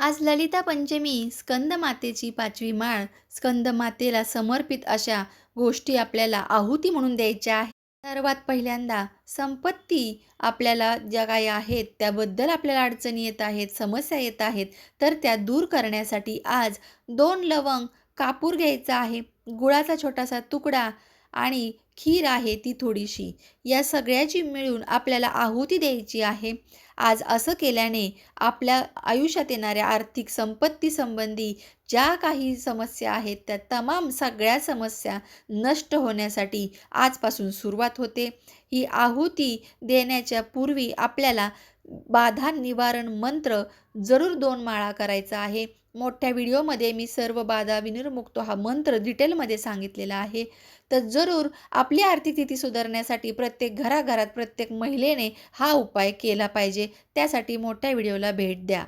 आज ललिता पंचमी स्कंदमातेची पाचवी माळ स्कंदमातेला समर्पित अशा गोष्टी आपल्याला आहुती म्हणून द्यायच्या आहेत. सर्वात पहिल्यांदा संपत्ती आपल्याला ज्या काही आहेत त्याबद्दल आपल्याला अडचणी येत आहेत समस्या येत आहेत तर त्या दूर करण्यासाठी आज दोन लवंग कापूर घ्यायचा आहे. गुळाचा छोटासा तुकडा आणि खीर आहे ती थोडीशी. या सगळ्याची मिळून आपल्याला आहुती द्यायची आहे. आज असं केल्याने आपल्या आयुष्यात येणाऱ्या आर्थिक संपत्ती संबंधी ज्या काही समस्या आहेत त्या तमाम सगळ्या समस्या नष्ट होण्यासाठी आजपासून सुरुवात होते. ही आहुती देण्याच्या पूर्वी आपल्याला बाधा निवारण मंत्र जरूर दोन माळा करायचा आहे. मोठ्या व्हिडिओमध्ये मी सर्व बाधा विनिर्मुक्तो हा मंत्र डिटेलमध्ये सांगितलेला आहे. तर जरूर आपली आर्थिक स्थिती सुधारण्यासाठी प्रत्येक घराघरात प्रत्येक महिलेने हा उपाय केला पाहिजे. त्यासाठी मोठ्या व्हिडिओला भेट द्या.